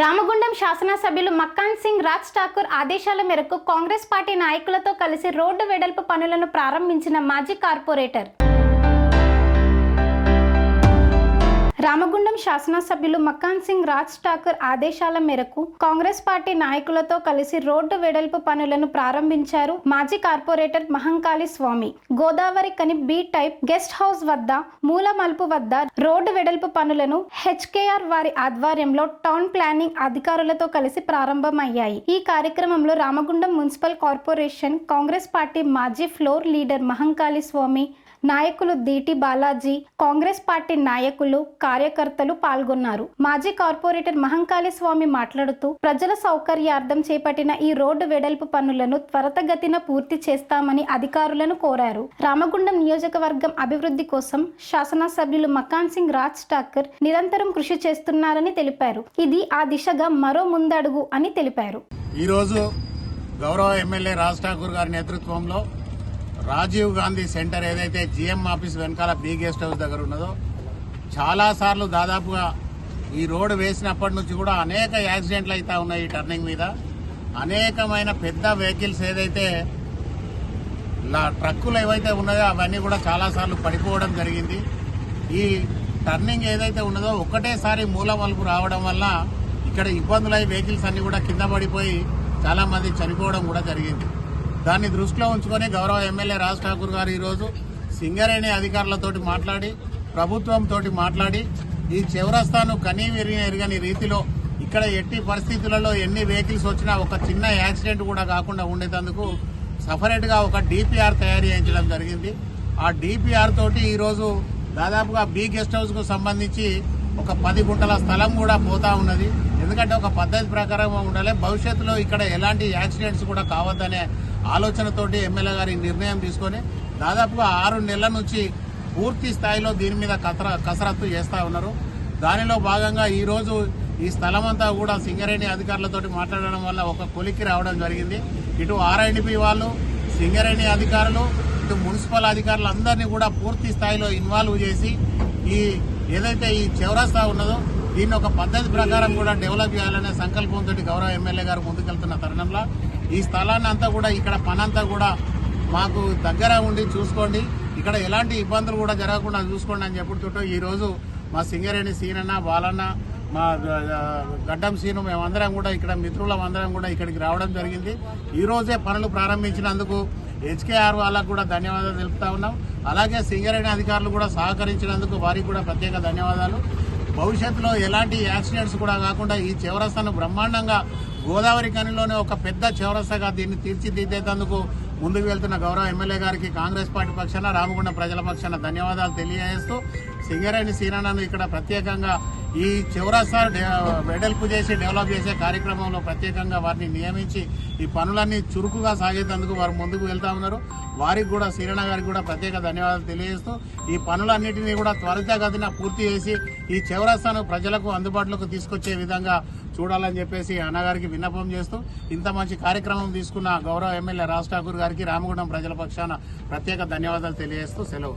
రామగుండం శాసనసభ్యులు మక్కాన్ సింగ్ రాజ్ ఠాకూర్ ఆదేశాల మేరకు కాంగ్రెస్ పార్టీ నాయకులతో కలిసి రోడ్డు వెడల్పు పనులను ప్రారంభించిన మాజీ కార్పొరేటర్. రామగుండం శాసనసభ్యులు మకాన్ సింగ్ రాజ్ ఠాకూర్ ఆదేశాల మేరకు కాంగ్రెస్ పార్టీ నాయకులతో కలిసి రోడ్డు వెడల్పు పనులను ప్రారంభించారు మాజీ కార్పొరేటర్ మహంకాళి స్వామి. గోదావరి కని బి టైప్ గెస్ట్ హౌస్ వద్ద మూల మలుపు వద్ద రోడ్డు వెడల్పు పనులను హెచ్కేఆర్ వారి ఆధ్వర్యంలో టౌన్ ప్లానింగ్ అధికారులతో కలిసి ప్రారంభమయ్యాయి. ఈ కార్యక్రమంలో Ramagundam municipal corporation Congress party మాజీ ఫ్లోర్ లీడర్ మహంకాళి స్వామి నాయకులు దీటి బాలాజీ కాంగ్రెస్ పార్టీ నాయకులు కార్యకర్తలు పాల్గొన్నారు. మాజీ కార్పొరేటర్ మహంకాళి స్వామి మాట్లాడుతూ ప్రజల సౌకర్యార్థం చేపట్టిన ఈ రోడ్డు వెడల్పు పనులను త్వరతగతిన పూర్తి చేస్తామని అధికారులను కోరారు. రామగుండం నియోజకవర్గం అభివృద్ధి కోసం శాసనసభ్యులు మకాన్ సింగ్ రాజ్ ఠాకర్ నిరంతరం కృషి చేస్తున్నారని తెలిపారు. ఇది ఆ దిశగా మరో ముందడుగు అని తెలిపారు. ఈరోజు గౌరవ ఎమ్మెల్యే రాజ్ ఠాకూర్ గారి నేతృత్వంలో రాజీవ్ గాంధీ సెంటర్ ఏదైతే జిఎం ఆఫీస్ వెనకాల బీ గెస్ట్ హౌస్ దగ్గర ఉన్నదో చాలా సార్లు దాదాపుగా ఈ రోడ్డు వేసినప్పటి నుంచి కూడా అనేక యాక్సిడెంట్లు అయితే ఉన్నాయి ఈ టర్నింగ్ మీద. అనేకమైన పెద్ద వెహికల్స్ ఏదైతే లా- ట్రక్కులు ఏవైతే ఉన్నాయో అవన్నీ కూడా చాలా సార్లు పడిపోవడం జరిగింది. ఈ టర్నింగ్ ఏదైతే ఉన్నదో ఒకటేసారి మూల మలుపు రావడం వల్ల ఇక్కడ ఇబ్బందులై వెహికల్స్ అన్నీ కూడా కింద పడిపోయి చాలామంది చనిపోవడం కూడా జరిగింది. దాన్ని దృష్టిలో ఉంచుకొని గౌరవ ఎమ్మెల్యే రాజ్ ఠాకూర్ గారు ఈరోజు సింగరేణి అధికారులతోటి మాట్లాడి ప్రభుత్వంతో మాట్లాడి ఈ చౌరస్తాను కనీ విరిగి ఎరగని రీతిలో ఇక్కడ ఎట్టి పరిస్థితులలో ఎన్ని వెహికల్స్ వచ్చినా ఒక చిన్న యాక్సిడెంట్ కూడా కాకుండా ఉండేందుకు సపరేట్గా ఒక డిపిఆర్ తయారు చేయించడం జరిగింది. ఆ డిపిఆర్ తోటి ఈరోజు దాదాపుగా బీ గెస్ట్ హౌస్కు సంబంధించి ఒక పది గుంటల స్థలం కూడా పోతా ఉన్నది. ఎందుకంటే ఒక పద్ధతి ప్రకారం ఉండాలి. భవిష్యత్తులో ఇక్కడ ఎలాంటి యాక్సిడెంట్స్ కూడా కావద్దనే ఆలోచనతోటి ఎమ్మెల్యే గారి నిర్ణయం తీసుకొని దాదాపుగా ఆరు నెలల నుంచి పూర్తి స్థాయిలో దీని మీద కసర కసరత్తు చేస్తూ ఉన్నారు. దానిలో భాగంగా ఈరోజు ఈ స్థలం అంతా కూడా సింగరేణి అధికారులతోటి మాట్లాడడం వల్ల ఒక కొలిక్కి రావడం జరిగింది. ఇటు ఆర్ఐడిపి వాళ్ళు సింగరేణి అధికారులు ఇటు మున్సిపల్ అధికారులు అందరినీ కూడా పూర్తి స్థాయిలో ఇన్వాల్వ్ చేసి ఈ ఏదైతే ఈ చౌరస్తా ఉన్నదో దీన్ని ఒక పద్ధతి ప్రకారం కూడా డెవలప్ చేయాలనే సంకల్పంతో గౌరవ ఎమ్మెల్యే గారు ముందుకెళ్తున్న తరుణంలో ఈ స్థలాన్ని అంతా కూడా ఇక్కడ పనంతా కూడా మాకు దగ్గర ఉండి చూసుకోండి. ఇక్కడ ఎలాంటి ఇబ్బందులు కూడా జరగకుండా చూసుకోండి అని చెప్పుడుతుంటూ ఈరోజు మా సింగరేణి సీనన్న బాలన్న మా గడ్డం సీను మేమందరం కూడా ఇక్కడ మిత్రులం అందరం కూడా ఇక్కడికి రావడం జరిగింది. ఈరోజే పనులు ప్రారంభించినందుకు హెచ్కేఆర్ వాళ్ళకు కూడా ధన్యవాదాలు తెలుపుతా ఉన్నాం. అలాగే సింగరేణి అధికారులు కూడా సహకరించినందుకు వారికి కూడా ప్రత్యేక ధన్యవాదాలు. భవిష్యత్తులో ఎలాంటి యాక్సిడెంట్స్ కూడా కాకుండా ఈ చివరస్తను బ్రహ్మాండంగా గోదావరి కనిలోనే ఒక పెద్ద చౌరస్తాగా దీన్ని తీర్చిదిద్దేటందుకు ముందుకు వెళ్తున్న గౌరవ ఎమ్మెల్యే గారికి కాంగ్రెస్ పార్టీ పక్షాన రామగుండం ప్రజల పక్షాన ధన్యవాదాలు తెలియజేస్తూ సింగరేణి సీనాను ఇక్కడ ప్రత్యేకంగా ఈ చౌరస్తా వెడల్పు చేసి డెవలప్ చేసే కార్యక్రమంలో ప్రత్యేకంగా వారిని నియమించి ఈ పనులన్నీ చురుకుగా సాగేందుకు వారు ముందుకు వెళ్తా ఉన్నారు. వారికి కూడా సీరణ గారికి కూడా ప్రత్యేక ధన్యవాదాలు తెలియజేస్తూ ఈ పనులన్నింటినీ కూడా త్వరితగతిన పూర్తి చేసి ఈ చివరాస్తాను ప్రజలకు అందుబాటులోకి తీసుకొచ్చే విధంగా చూడాలని చెప్పేసి అన్నగారికి విన్నపం చేస్తూ ఇంత మంచి కార్యక్రమం తీసుకున్న గౌరవ ఎమ్మెల్యే రాజ్ ఠాకూర్ గారికి రామగుండం ప్రజల పక్షాన ప్రత్యేక ధన్యవాదాలు తెలియజేస్తూ సెలవు.